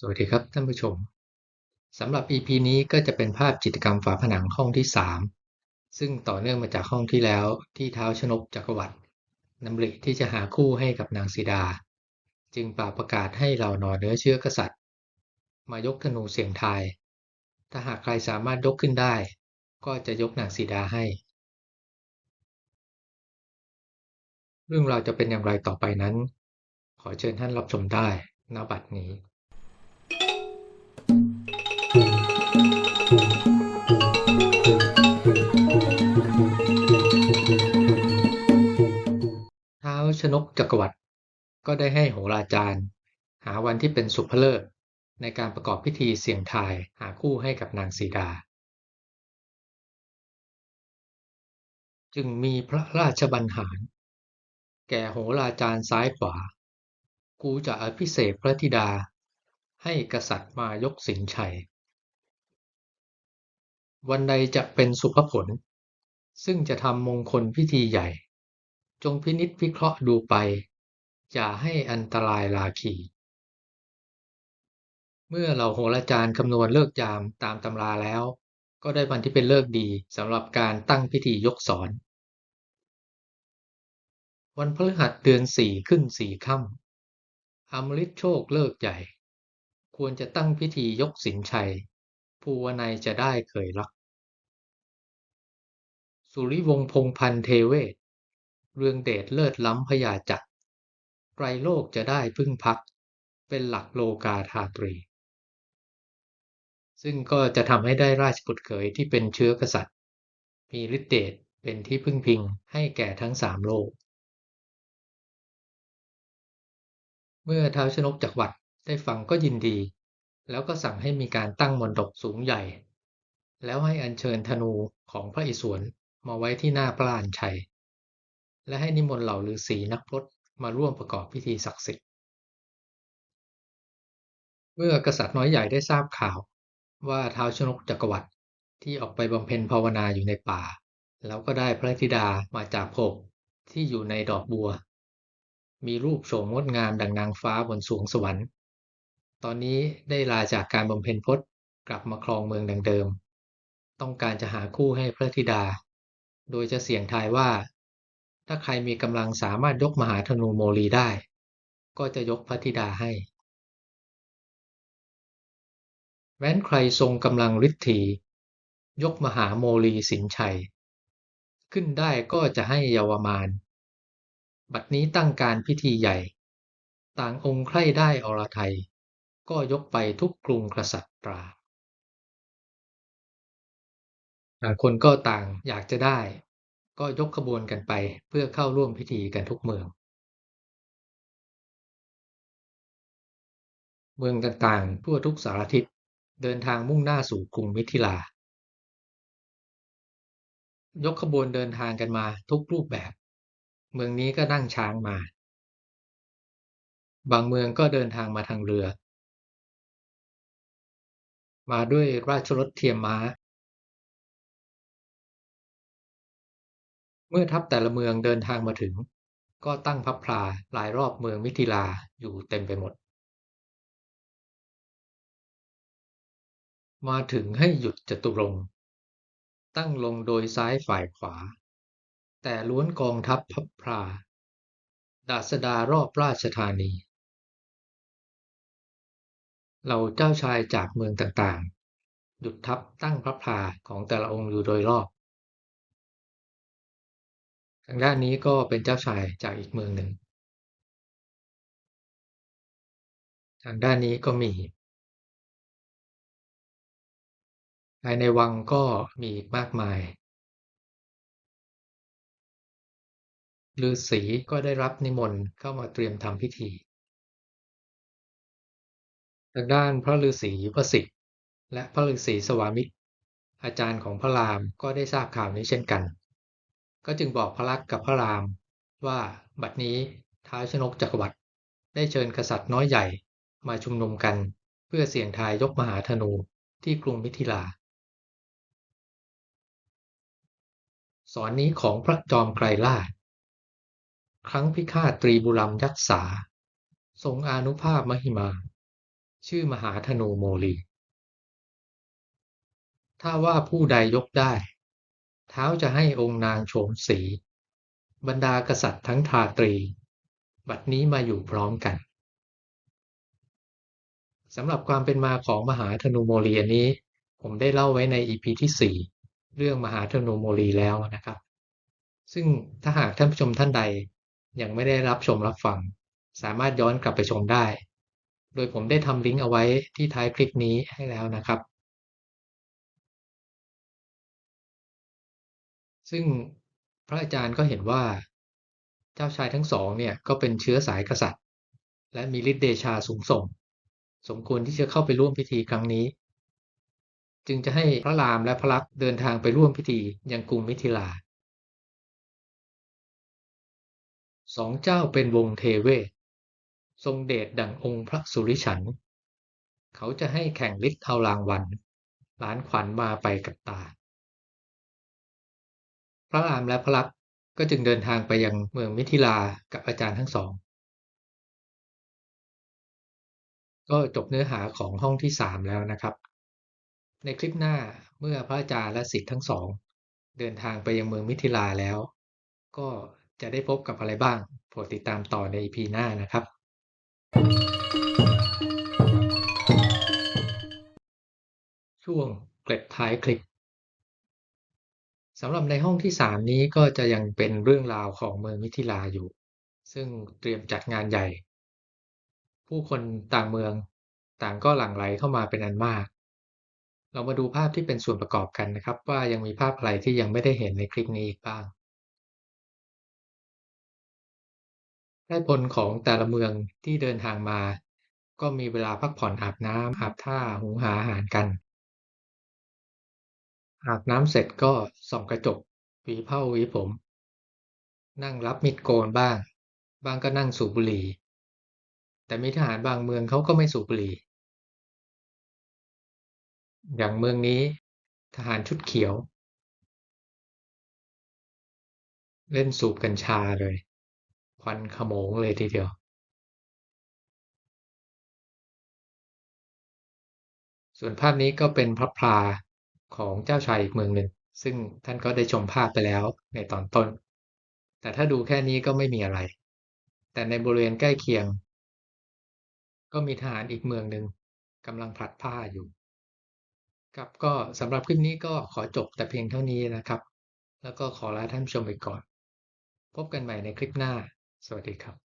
สวัสดีครับท่านผู้ชมสำหรับ EP นี้ก็จะเป็นภาพจิตรกรรมฝาผนังห้องที่ 3 ซึ่งต่อเนื่องมาจากห้องที่แล้วที่เท้าชนกจักรวรรดินำริที่จะหาคู่ให้กับนางสีดา จึงป่าประกาศให้เหล่านอเนื้อเชื้อกษัตริย์ มายกธนูเสียงทาย ถ้าหากใครสามารถยกขึ้นได้ ก็จะยกนางสีดาให้ เรื่องราวจะเป็นอย่างไรต่อไปนั้น ขอเชิญท่านรับชมได้ณบัดนี้ ชนกจักรวรรดิก็ได้ให้โหราจารย์ หาวันที่เป็นสุภเลิกษ์ในการประกอบพิธีเสี่ยงทายหาคู่ให้กับนางสีดา จึงมีพระราชบัญหาร แก่โหราจารย์ซ้ายขวา กูจะอภิเษกพระธิดา ให้กษัตริย์มายกสินชัย วันใดจะเป็นสุภผล ซึ่งจะทำมงคลพิธีใหญ่ จงพินิษวิเคราะห์ดูไป อย่าให้อันตรายลาคีเมื่อเหล่าโหราจารย์คำนวณเลิกยามตามตำราแล้ว ก็ได้วันที่เป็นเลิกดีสำหรับการตั้งพิธียกสอน วันพฤหัสเดือนสี่ขึ้นสี่ค่ำอมฤตโชคเลิกใหญ่ ควรจะตั้งพิธียกสินชัย ภูวนัยจะได้เคยรัก สุริวงศ์พงษ์พันเทเวศ เรืองเดชเลิศล้ำพยาจักรไตรโลกจะได้พึ่งพัก เป็นหลักโลกาธาตรี ซึ่งก็จะทำให้ได้ราชบุตรเขยที่เป็นเชื้อกษัตริย์ มีฤทธิเดชเป็นที่พึ่งพิงให้แก่ทั้งสามโลก เมื่อท้าวชนกจักรวรรดิได้ฟังก็ยินดี แล้วก็สั่งให้มีการตั้งมณฑปสูงใหญ่ แล้วให้อัญเชิญธนูของพระอิศวรมาไว้ที่หน้าพระลานชัย และให้นิมนต์เหล่าฤาษีนักพรตมาร่วมประกอบพิธีศักดิ์สิทธิ์ เมื่อกษัตริย์น้อยใหญ่ได้ทราบข่าว ว่าท้าวชนกจักรวรรดิที่ออกไปบำเพ็ญภาวนาอยู่ในป่า แล้วก็ได้พระธิดามาจากภพที่อยู่ในดอกบัว มีรูปโฉมงดงามดังนางฟ้าบนสวงสวรรค์ ตอนนี้ได้ลาจากการบำเพ็ญพจน์กลับมาครองเมืองดังเดิม ต้องการจะหาคู่ให้พระธิดา โดยจะเสี่ยงทายว่า ถ้าใครมีกำลังสามารถยกมหาธนูโมลีได้ ก็จะยกพระธิดาให้ แม้นใครทรงกำลังฤทธียกมหาโมลีสินชัย ขึ้นได้ก็จะให้เยาวมานบัดนี้ตั้งการพิธีใหญ่ ต่างองค์ใคร่ได้อรไทย ก็ยกไปทุกกรุงกษัตริย์ตราต่างคนก็ต่างอยากจะได้ ก็ยกขบวนกันไปเพื่อเข้าร่วมพิธีกันทุกเมือง เมืองต่างๆทั่วทุกสารทิศเดินทางมุ่งหน้าสู่กรุงมิถิลา ยกขบวนเดินทางกันมาทุกรูปแบบ เมืองนี้ก็นั่งช้างมา บางเมืองก็เดินทางมาทางเรือ มาด้วยราชรถเทียมม้า เมื่อทัพแต่ละเมืองเดินทางมาถึง ก็ตั้งพับพลาหลายรอบเมืองมิถิลาอยู่เต็มไปหมด มาถึงให้หยุดจตุรงตั้งลงโดยซ้ายฝ่ายขวา แต่ล้วนกองทัพพับพลาดาษดารอบราชธานีเหล่าเจ้าชายจากเมืองต่างๆ หยุดทัพตั้งพระพลาของแต่ละองค์อยู่โดยรอบ ทางด้านนี้ก็เป็นเจ้าชายจากอีกเมืองหนึ่ง ทางด้านนี้ก็มี ภายในวังก็มีอีกมากมายฤาษีก็ได้รับนิมนต์เข้ามาเตรียมทำพิธี ทางด้านพระฤาษีวสิทธิ์และพระฤาษีสวามิตรอาจารย์ของพระรามก็ได้ทราบข่าวนี้เช่นกัน ก็จึงบอกพระลักษณ์กับพระรามว่าบัดนี้ท้าวชนกจักรวรรดิได้เชิญกษัตริย์น้อยใหญ่มาชุมนุมกัน เพื่อเสี่ยงทายยกมหาธนูที่กรุงมิถิลา สอนนี้ของพระจอมไกรราครั้งพิฆาตตรีบุรัมยักษา ทรงอานุภาพมหิมา ชื่อมหาธนูโมลี ถ้าว่าผู้ใดยกได้ เท้าจะให้องค์นางโฉมศรีบรรดากษัตริย์ทั้งทาตรี บัดนี้มาอยู่พร้อมกันสำหรับความเป็นมาของมหาธนูโมลีอันนี้ ผมได้เล่าไว้ใน EP ที่ 4 เรื่องมหาธนูโมลีแล้วนะครับ ซึ่งถ้าหากท่านผู้ชมท่านใดยังไม่ได้รับชมรับฟัง สามารถย้อนกลับไปชมได้ โดยผมได้ทำลิงก์เอาไว้ที่ท้ายคลิปนี้ให้แล้วนะครับ ซึ่งพระอาจารย์ก็เห็นว่า เจ้าชายทั้งสองเนี่ยก็เป็นเชื้อสายกษัตริย์ และมีฤทธิเดชาสูงส่ง สมควรที่จะเข้าไปร่วมพิธีครั้งนี้ จึงจะให้พระรามและพระลักษณ์เดินทางไปร่วมพิธียังกรุงมิถิลาสองเจ้าเป็นวงเทเวศทรงเดชดั่งองค์พระสุริฉัน เขาจะให้แข่งฤทธิ์เอารางวัลล้านขวัญมาไปกับตา พระรามและพระลักษณ์ก็จึงเดินทางไปยังเมืองมิถิลากับอาจารย์ทั้งสอง ก็จบเนื้อหาของห้องที่สามแล้วนะครับ ในคลิปหน้าเมื่อพระอาจารย์และศิษย์ทั้งสอง เดินทางไปยังเมืองมิถิลาแล้ว ก็จะได้พบกับอะไรบ้างโปรดติดตามต่อใน EP หน้านะครับ ช่วงเกร็ดท้ายคลิป สำหรับในห้องที่สามนี้ก็จะยังเป็นเรื่องราวของเมืองมิถิลาอยู่ ซึ่งเตรียมจัดงานใหญ่ ผู้คนต่างเมืองต่างก็หลั่งไหลเข้ามาเป็นอันมาก เรามาดูภาพที่เป็นส่วนประกอบกันนะครับ ว่ายังมีภาพอะไรที่ยังไม่ได้เห็นในคลิปนี้อีกบ้างได้พลของแต่ละเมืองที่เดินทางมา ก็มีเวลาพักผ่อนอาบน้ำอาบท่าหุงหาอาหารกัน อาบน้ำเสร็จก็ส่องกระจกหวีเผ้าหวีผม นั่งรับมิดโกนบ้าง บางก็นั่งสูบบุหรี่ แต่มีทหารบางเมืองเขาก็ไม่สูบบุหรี่ อย่างเมืองนี้ทหารชุดเขียว เล่นสูบกัญชาเลย ควันขโมงเลยทีเดียว ส่วนภาพนี้ก็เป็นพระพลา ของเจ้าชายอีกเมืองหนึ่ง ซึ่งท่านก็ได้ชมภาพไปแล้วในตอนต้น แต่ถ้าดูแค่นี้ก็ไม่มีอะไร แต่ในบริเวณใกล้เคียง ก็มีทหารอีกเมืองหนึ่งกำลังผลัดผ้าอยู่ครับก็สำหรับคลิปนี้ก็ขอจบแต่เพียงเท่านี้นะครับ แล้วก็ขอลาท่านผู้ชมไปก่อน พบกันใหม่ในคลิปหน้า สวัสดีครับ